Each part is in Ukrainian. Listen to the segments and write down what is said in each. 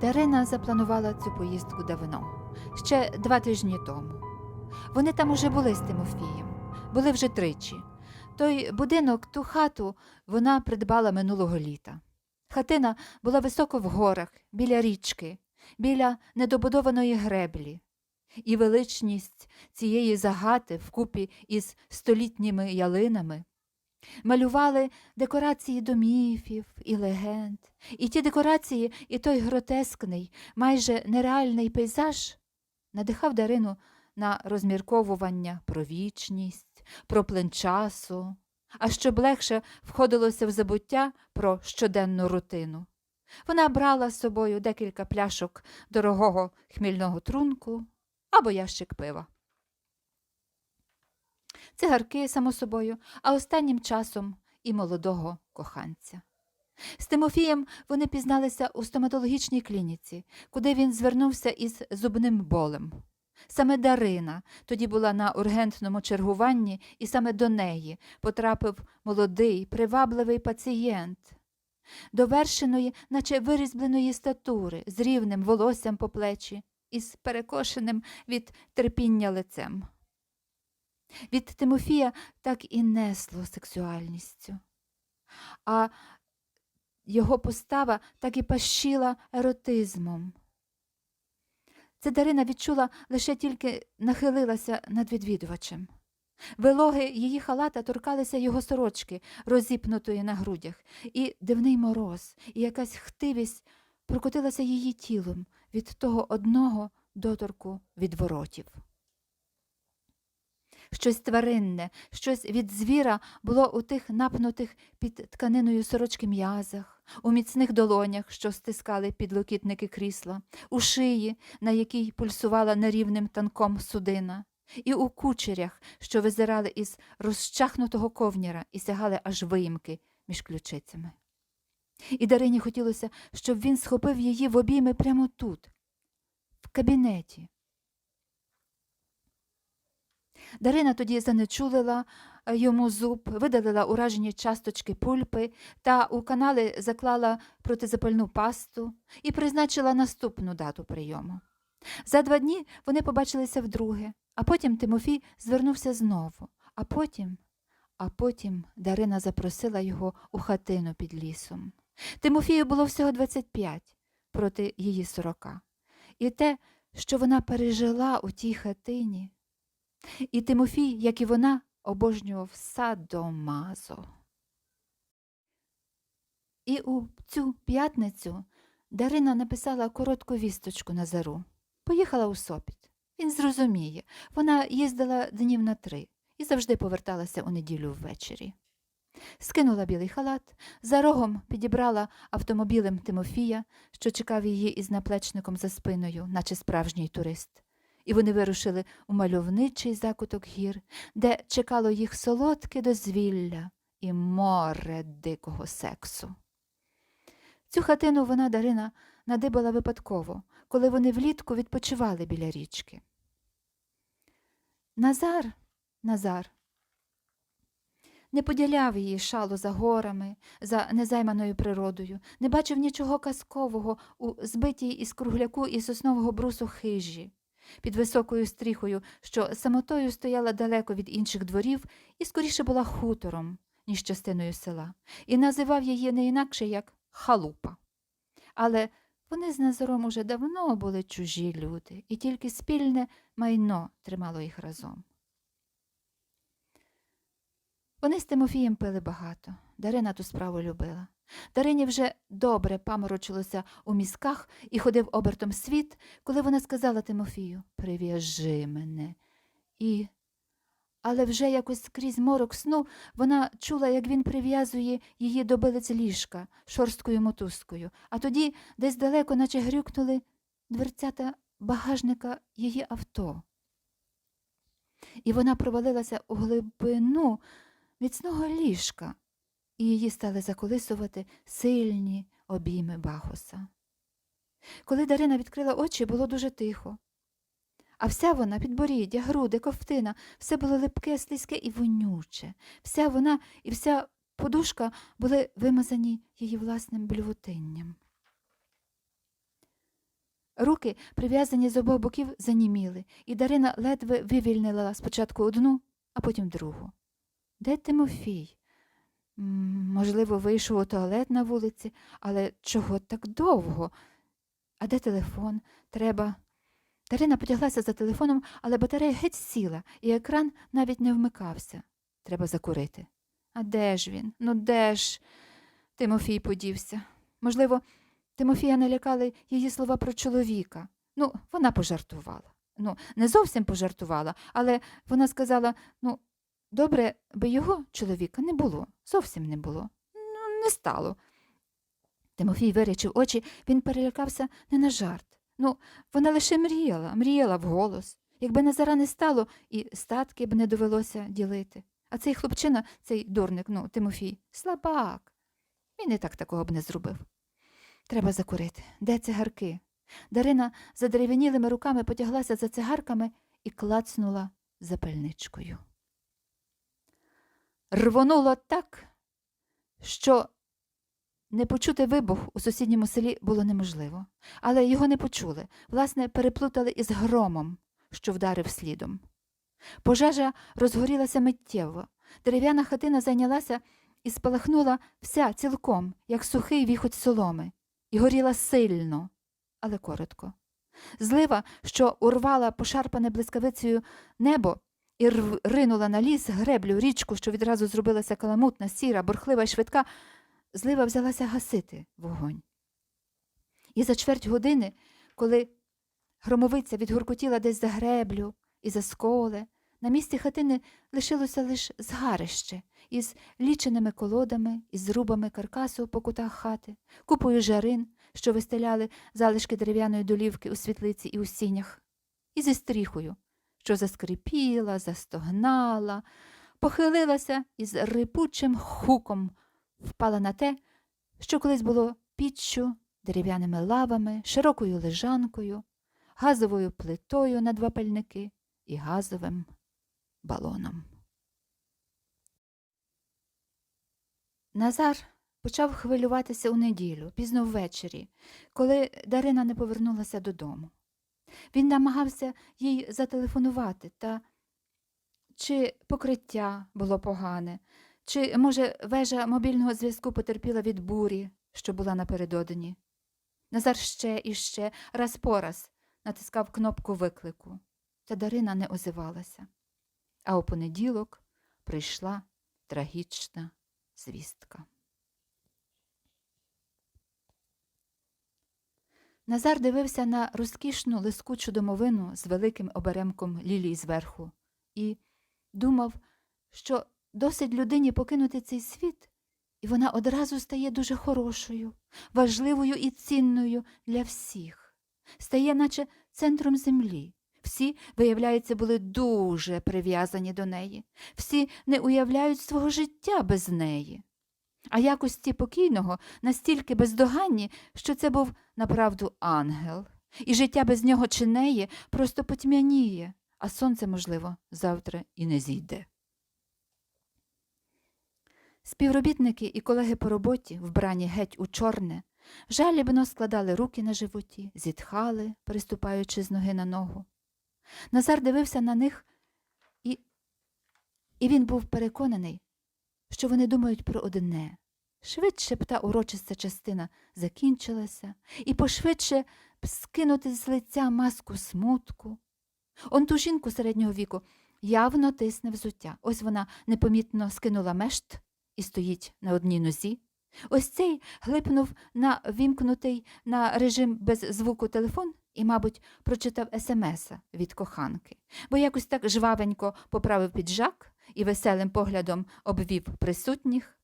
Дарина запланувала цю поїздку давно, ще два тижні тому. Вони там уже були з Тимофієм, були вже тричі. Той будинок, ту хату вона придбала минулого літа. Хатина була високо в горах, біля річки, біля недобудованої греблі. І величність цієї загати вкупі із столітніми ялинами малювали декорації до міфів і легенд. І ті декорації, і той гротескний, майже нереальний пейзаж надихав Дарину на розмірковування про вічність, про плин часу, а щоб легше входилося в забуття про щоденну рутину. Вона брала з собою декілька пляшок дорогого хмільного трунку або ящик пива. Цигарки, само собою, а останнім часом і молодого коханця. З Тимофієм вони пізналися у стоматологічній клініці, куди він звернувся із зубним болем. Саме Дарина тоді була на ургентному чергуванні, і саме до неї потрапив молодий, привабливий пацієнт, довершеної, наче вирізбленої статури, з рівним волоссям по плечі і з перекошеним від терпіння лицем. Від Тимофія так і несло сексуальністю, а його постава так і пащила еротизмом. Це Дарина відчула лише тільки нахилилася над відвідувачем. Вилоги її халата торкалися його сорочки, розіпнутої на грудях, і дивний мороз, і якась хтивість прокотилася її тілом від того одного доторку відворотів. Щось тваринне, щось від звіра було у тих напнутих під тканиною сорочки м'язах, у міцних долонях, що стискали підлокітники крісла, у шиї, на якій пульсувала нерівним танком судина, і у кучерях, що визирали із розчахнутого ковніра і сягали аж виїмки між ключицями. І Дарині хотілося, щоб він схопив її в обійми прямо тут, в кабінеті. Дарина тоді занечулила е, йому зуб, видалила уражені часточки пульпи та у канали заклала протизапальну пасту і призначила наступну дату прийому. За два дні вони побачилися вдруге, а потім Тимофій звернувся знову, а потім, а потім Дарина запросила його у хатину під лісом. Тимофію було всього 25 проти її 40. І те, що вона пережила у тій хатині, і Тимофій, як і вона, обожнював садомазо. І у цю п'ятницю Дарина написала коротку вісточку Назару. Поїхала у Сопіт. Він зрозуміє. Вона їздила днів на три і завжди поверталася у неділю ввечері. Скинула білий халат, за рогом підібрала автомобілем Тимофія, що чекав її із наплечником за спиною, наче справжній турист і вони вирушили у мальовничий закуток гір, де чекало їх солодке дозвілля і море дикого сексу. Цю хатину вона Дарина надибала випадково, коли вони влітку відпочивали біля річки. Назар, Назар, не поділяв її шалу за горами, за незайманою природою, не бачив нічого казкового у збитій із кругляку і соснового брусу хижі під високою стріхою, що самотою стояла далеко від інших дворів і скоріше була хутором, ніж частиною села, і називав її не інакше як халупа. Але вони з Назаром уже давно були чужі люди, і тільки спільне майно тримало їх разом. Вони з Тимофієм пили багато. Дарина ту справу любила. Дарині вже добре паморочилося у мізках і ходив обертом світ, коли вона сказала Тимофію Прив'яжи мене. І... Але вже якось скрізь морок сну вона чула, як він прив'язує її до билиць ліжка шорсткою мотузкою, а тоді десь далеко, наче грюкнули дверцята багажника її авто. І вона провалилася у глибину міцного ліжка і її стали заколисувати сильні обійми Бахоса. Коли Дарина відкрила очі, було дуже тихо. А вся вона підборіддя, груди, ковтина, все було липке, слизьке і вонюче. Вся вона і вся подушка були вимазані її власним блювотинням. Руки, прив'язані з обох боків, заніміли, і Дарина ледве вивільнила спочатку одну, а потім другу. Де Тимофій? Можливо, вийшов у туалет на вулиці, але чого так довго? А де телефон? Треба. Дарина потяглася за телефоном, але батарея геть сіла, і екран навіть не вмикався. Треба закурити. А де ж він? Ну де ж? Тимофій подівся. Можливо, Тимофія налякали її слова про чоловіка. Ну, вона пожартувала. Ну, не зовсім пожартувала, але вона сказала: ну, добре, би його чоловіка не було, зовсім не було. Ну, не стало. Тимофій вирячив очі, він перелякався не на жарт. Ну, вона лише мріяла, мріяла вголос. Якби Назара не стало, і статки б не довелося ділити. А цей хлопчина, цей дурник, ну, Тимофій, слабак. Він і так такого б не зробив. Треба закурити. Де цигарки? Дарина задерев'янілими руками потяглася за цигарками і клацнула запальничкою. Рвонуло так, що не почути вибух у сусідньому селі було неможливо, але його не почули, власне, переплутали із громом, що вдарив слідом. Пожежа розгорілася миттєво. Дерев'яна хатина зайнялася і спалахнула вся цілком, як сухий віхоть соломи, і горіла сильно, але коротко. Злива, що урвала пошарпане блискавицею небо і ринула на ліс, греблю, річку, що відразу зробилася каламутна, сіра, бурхлива й швидка, злива взялася гасити вогонь. І за чверть години, коли громовиця відгуркотіла десь за греблю і за сколе, на місці хатини лишилося лише згарище із ліченими колодами, із зрубами каркасу по кутах хати, купою жарин, що вистеляли залишки дерев'яної долівки у світлиці і у сінях, і зі стріхою, що заскрипіла, застогнала, похилилася і з рипучим хуком впала на те, що колись було піччю, дерев'яними лавами, широкою лежанкою, газовою плитою на два пальники і газовим балоном. Назар почав хвилюватися у неділю, пізно ввечері, коли Дарина не повернулася додому. Він намагався їй зателефонувати, та чи покриття було погане, чи, може, вежа мобільного зв'язку потерпіла від бурі, що була напередодні. Назар ще і ще, раз по раз, натискав кнопку виклику, та Дарина не озивалася. А у понеділок прийшла трагічна звістка. Назар дивився на розкішну лискучу домовину з великим оберемком лілій зверху і думав, що досить людині покинути цей світ, і вона одразу стає дуже хорошою, важливою і цінною для всіх, стає, наче центром землі. Всі, виявляється, були дуже прив'язані до неї, всі не уявляють свого життя без неї. А якості покійного настільки бездоганні, що це був направду ангел, і життя без нього чи неї просто потьмяніє, а сонце, можливо, завтра і не зійде. Співробітники і колеги по роботі, вбрані геть у чорне, жалібно складали руки на животі, зітхали, переступаючи з ноги на ногу. Назар дивився на них, і, і він був переконаний, що вони думають про одне. Швидше б та урочиста частина закінчилася, і пошвидше б скинути з лиця маску смутку. Он ту жінку середнього віку явно тисне взуття. Ось вона непомітно скинула мешт і стоїть на одній нозі. Ось цей глипнув на вімкнутий на режим без звуку телефон і, мабуть, прочитав смса від коханки, бо якось так жвавенько поправив піджак і веселим поглядом обвів присутніх.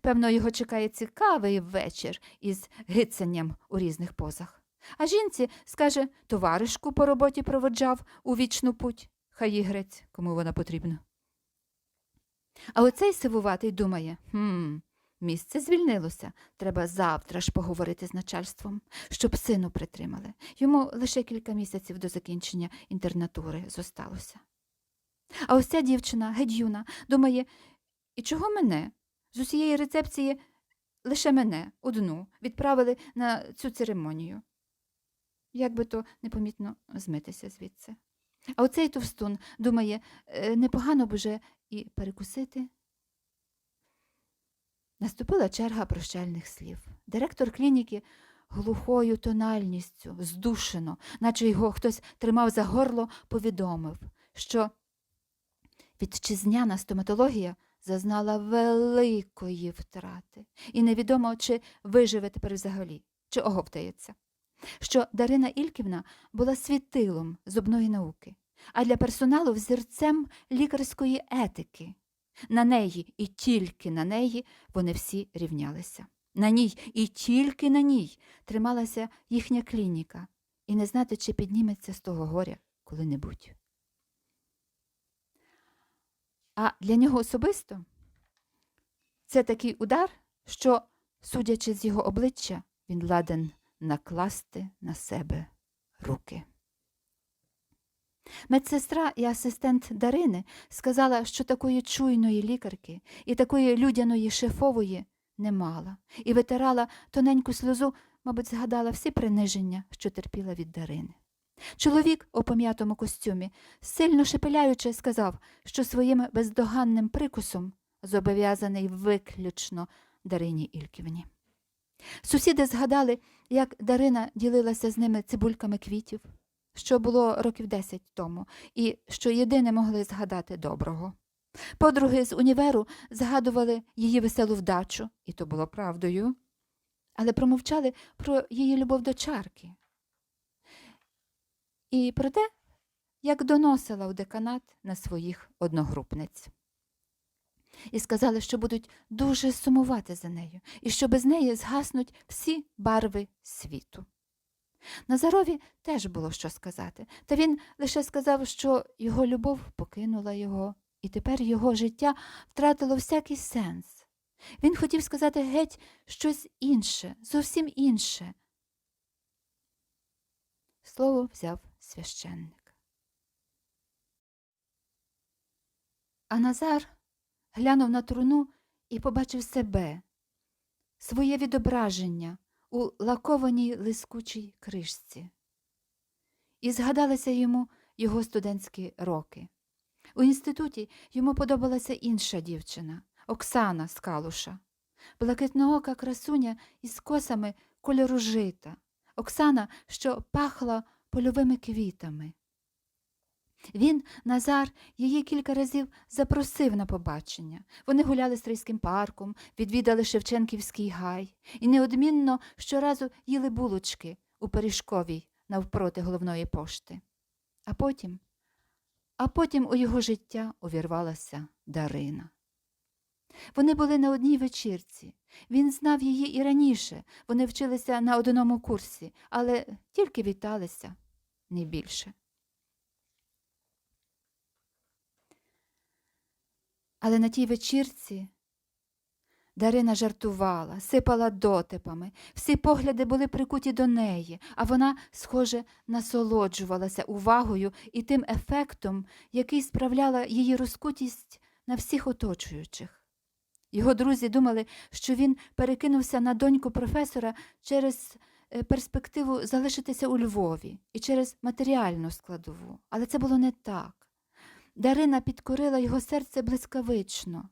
Певно, його чекає цікавий вечір із гицанням у різних позах. А жінці скаже, товаришку по роботі проводжав у вічну путь. Хай їй грець, кому вона потрібна. А оцей сивуватий думає хм, місце звільнилося. Треба завтра ж поговорити з начальством, щоб сину притримали. Йому лише кілька місяців до закінчення інтернатури зосталося. А ось ця дівчина, геть юна, думає, і чого мене? З усієї рецепції лише мене, одну, відправили на цю церемонію. як би то непомітно змитися звідси. А оцей товстун думає, «Е, непогано б уже і перекусити. Наступила черга прощальних слів. Директор клініки глухою тональністю, здушено, наче його хтось тримав за горло, повідомив, що вітчизняна стоматологія зазнала великої втрати, і невідомо, чи виживе тепер взагалі, чи оговтається. Що Дарина Ільківна була світилом зубної науки, а для персоналу взірцем лікарської етики. На неї і тільки на неї вони всі рівнялися. На ній і тільки на ній трималася їхня клініка, і не знати, чи підніметься з того горя коли-небудь. А для нього особисто це такий удар, що, судячи з його обличчя, він ладен накласти на себе руки. Медсестра і асистент Дарини сказала, що такої чуйної лікарки і такої людяної шефової не мала, і витирала тоненьку сльозу, мабуть, згадала всі приниження, що терпіла від Дарини. Чоловік у пом'ятому костюмі, сильно шепеляючи, сказав, що своїм бездоганним прикусом зобов'язаний виключно Дарині Ільківні. Сусіди згадали, як Дарина ділилася з ними цибульками квітів, що було років десять тому, і що єдине могли згадати доброго. Подруги з універу згадували її веселу вдачу, і то було правдою, але промовчали про її любов до чарки. І про те, як доносила в деканат на своїх одногрупниць. І сказали, що будуть дуже сумувати за нею, і що без неї згаснуть всі барви світу. Назарові теж було що сказати, та він лише сказав, що його любов покинула його, і тепер його життя втратило всякий сенс. Він хотів сказати геть щось інше, зовсім інше. Слово взяв священник. А Назар глянув на труну і побачив себе, своє відображення у лакованій лискучій кришці. І згадалися йому його студентські роки. У інституті йому подобалася інша дівчина Оксана з Калуша, блакитноока красуня із косами кольору жита, Оксана, що пахла польовими квітами. Він, Назар, її кілька разів запросив на побачення. Вони гуляли стрийським парком, відвідали Шевченківський гай і неодмінно щоразу їли булочки у Пиріжковій навпроти головної пошти. А потім, а потім у його життя увірвалася Дарина. Вони були на одній вечірці. Він знав її і раніше. Вони вчилися на одному курсі, але тільки віталися не більше. Але на тій вечірці Дарина жартувала, сипала дотипами, всі погляди були прикуті до неї, а вона, схоже, насолоджувалася увагою і тим ефектом, який справляла її розкутість на всіх оточуючих. Його друзі думали, що він перекинувся на доньку професора через перспективу залишитися у Львові і через матеріальну складову, але це було не так. Дарина підкорила його серце блискавично.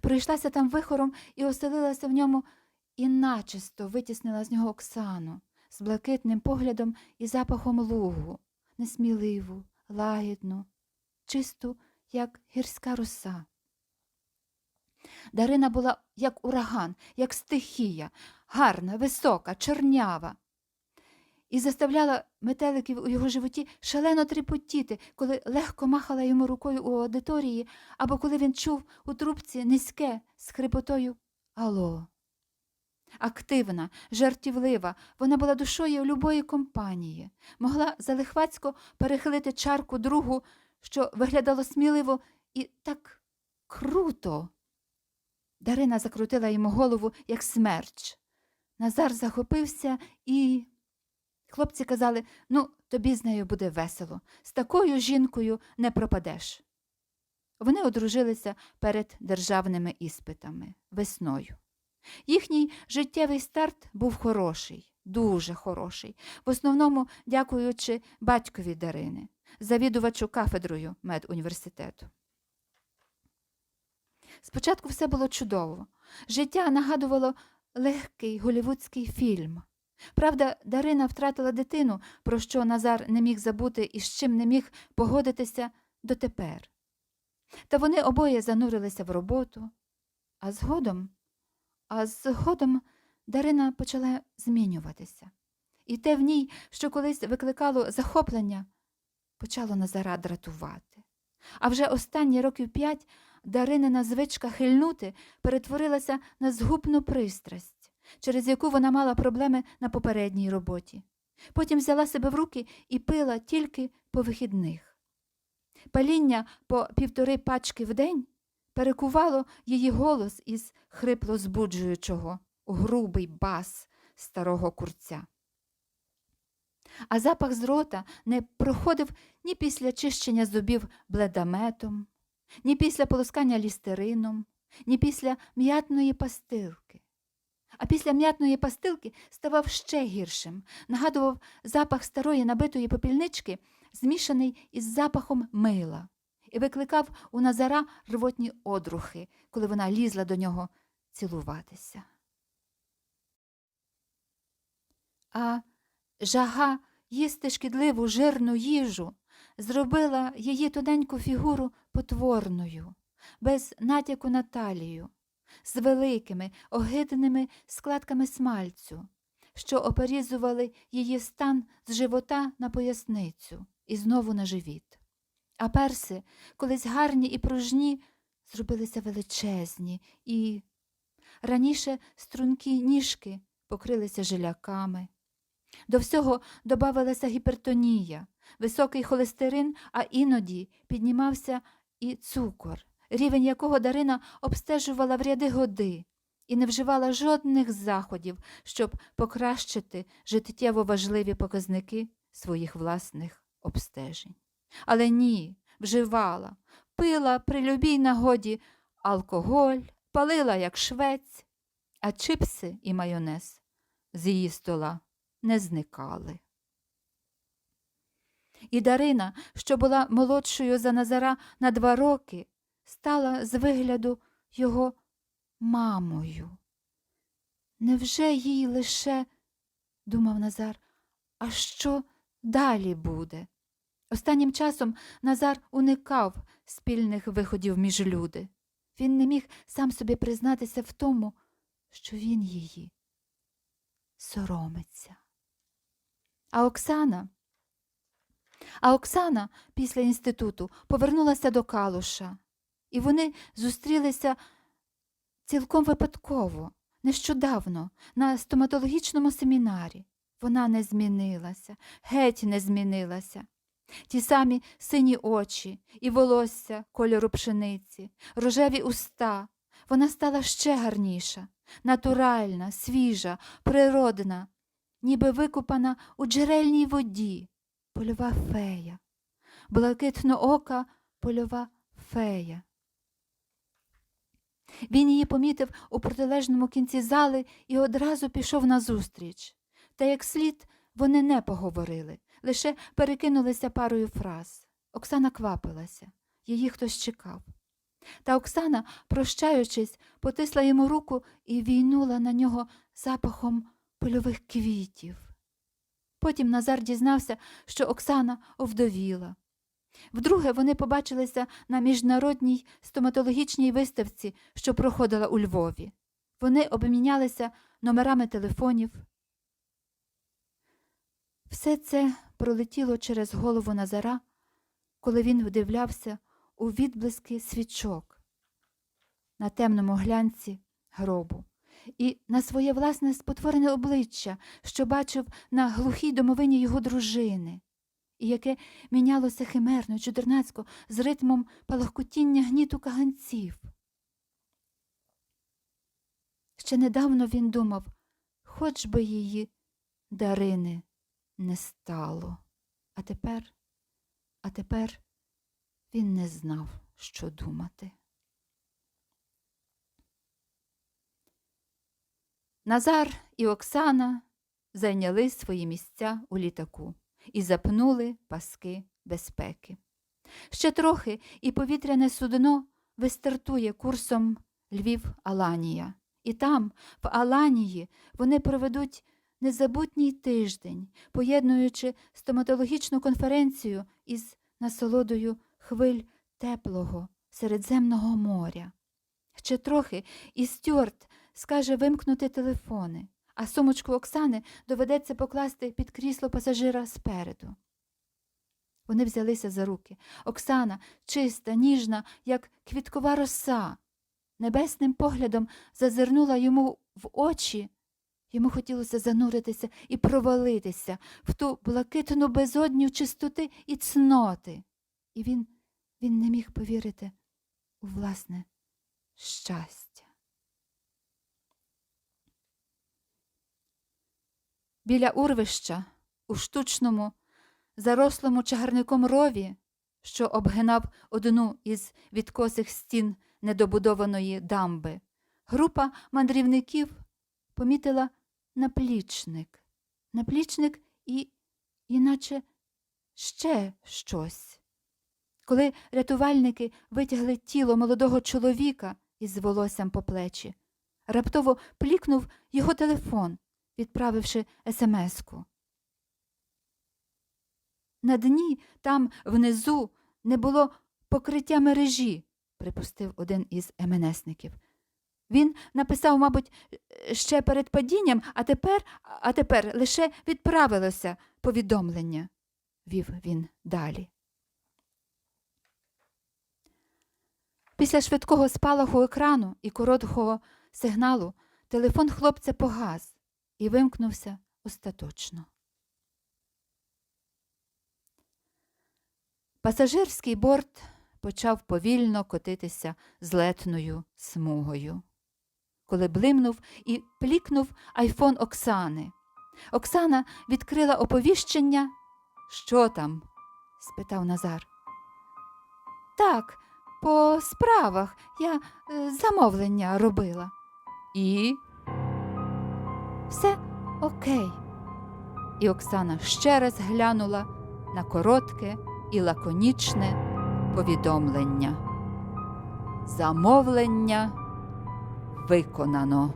Пройшлася там вихором і оселилася в ньому і начисто витіснила з нього Оксану з блакитним поглядом і запахом лугу, несміливу, лагідну, чисту, як гірська роса. Дарина була як ураган, як стихія, гарна, висока, чорнява і заставляла метеликів у його животі шалено тріпотіти, коли легко махала йому рукою у аудиторії, або коли він чув у трубці низьке з хрипотою Алло. Активна, жартівлива, вона була душою любої компанії, могла залихвацько перехилити чарку другу, що виглядало сміливо і так круто. Дарина закрутила йому голову, як смерч. Назар захопився і. Хлопці казали ну, тобі з нею буде весело, з такою жінкою не пропадеш. Вони одружилися перед державними іспитами весною. Їхній життєвий старт був хороший. дуже хороший, в основному дякуючи батькові Дарини, завідувачу кафедрою медуніверситету. Спочатку все було чудово. Життя нагадувало легкий голівудський фільм. Правда, Дарина втратила дитину, про що Назар не міг забути і з чим не міг погодитися дотепер. Та вони обоє занурилися в роботу, а згодом, а згодом Дарина почала змінюватися. І те в ній, що колись викликало захоплення, почало Назара дратувати. А вже останні років п'ять Даринина звичка хильнути перетворилася на згубну пристрасть, через яку вона мала проблеми на попередній роботі. Потім взяла себе в руки і пила тільки по вихідних. Паління по півтори пачки в день перекувало її голос із хрипло збуджуючого грубий бас старого курця. А запах з рота не проходив ні після чищення зубів бледаметом, ні після полоскання лістерином, ні після м'ятної пастилки. А після м'ятної пастилки ставав ще гіршим, нагадував запах старої набитої попільнички, змішаний із запахом мила, і викликав у Назара рвотні одрухи, коли вона лізла до нього цілуватися. А жага їсти шкідливу жирну їжу зробила її тоненьку фігуру потворною, без натяку на талію, з великими огидними складками смальцю, що оперізували її стан з живота на поясницю і знову на живіт. А перси, колись гарні і пружні, зробилися величезні і раніше стрункі ніжки покрилися жиляками. До всього добавилася гіпертонія, високий холестерин, а іноді піднімався і цукор, рівень якого Дарина обстежувала в ряди годи і не вживала жодних заходів, щоб покращити життєво важливі показники своїх власних обстежень. Але ні, вживала, пила при любій нагоді алкоголь, палила як швець, а чипси і майонез з її стола не зникали. І Дарина, що була молодшою за Назара на два роки, стала з вигляду його мамою. Невже їй лише, думав Назар, а що далі буде? Останнім часом Назар уникав спільних виходів між люди. Він не міг сам собі признатися в тому, що він її соромиться. А Оксана, а Оксана після інституту повернулася до Калуша, і вони зустрілися цілком випадково, нещодавно, на стоматологічному семінарі. Вона не змінилася, геть не змінилася. Ті самі сині очі і волосся кольору пшениці, рожеві уста. Вона стала ще гарніша, натуральна, свіжа, природна, ніби викупана у джерельній воді, польова фея, блакитно ока польова фея. Він її помітив у протилежному кінці зали і одразу пішов назустріч. Та як слід вони не поговорили, лише перекинулися парою фраз. Оксана квапилася, її хтось чекав. Та Оксана, прощаючись, потисла йому руку і війнула на нього запахом польових квітів. Потім Назар дізнався, що Оксана овдовіла. Вдруге вони побачилися на міжнародній стоматологічній виставці, що проходила у Львові. Вони обмінялися номерами телефонів. Все це пролетіло через голову Назара, коли він вдивлявся у відблиски свічок на темному глянці гробу і на своє власне спотворене обличчя, що бачив на глухій домовині його дружини, і яке мінялося химерно, чудернацько з ритмом палахкотіння гніту каганців. Ще недавно він думав, хоч би її Дарини не стало. А тепер, а тепер він не знав, що думати. Назар і Оксана зайняли свої місця у літаку і запнули паски безпеки. Ще трохи, і повітряне судно вистартує курсом Львів-Аланія. І там, в Аланії, вони проведуть незабутній тиждень, поєднуючи стоматологічну конференцію із насолодою хвиль теплого Середземного моря. Ще трохи, і Стюарт скаже вимкнути телефони, а сумочку Оксани доведеться покласти під крісло пасажира спереду. Вони взялися за руки. Оксана, чиста, ніжна, як квіткова роса, небесним поглядом зазирнула йому в очі. Йому хотілося зануритися і провалитися в ту блакитну безодню чистоти і цноти. І він, він не міг повірити у власне щастя. Біля урвища, у штучному, зарослому чагарником рові, що обгинав одну із відкосих стін недобудованої дамби, група мандрівників помітила наплічник. Наплічник і, іначе, ще щось. Коли рятувальники витягли тіло молодого чоловіка із волоссям по плечі, раптово плікнув його телефон, відправивши смс-ку. На дні, там внизу, не було покриття мережі, припустив один із МНСників. Він написав, мабуть, ще перед падінням, а тепер, а тепер лише відправилося повідомлення, вів він далі. Після швидкого спалаху екрану і короткого сигналу телефон хлопця погас і вимкнувся остаточно. Пасажирський борт почав повільно котитися злетною смугою. Коли блимнув і плікнув айфон Оксани. Оксана відкрила оповіщення. Що там? спитав Назар. Так, по справах я е, замовлення робила. І все окей. І Оксана ще раз глянула на коротке і лаконічне повідомлення. Замовлення виконано.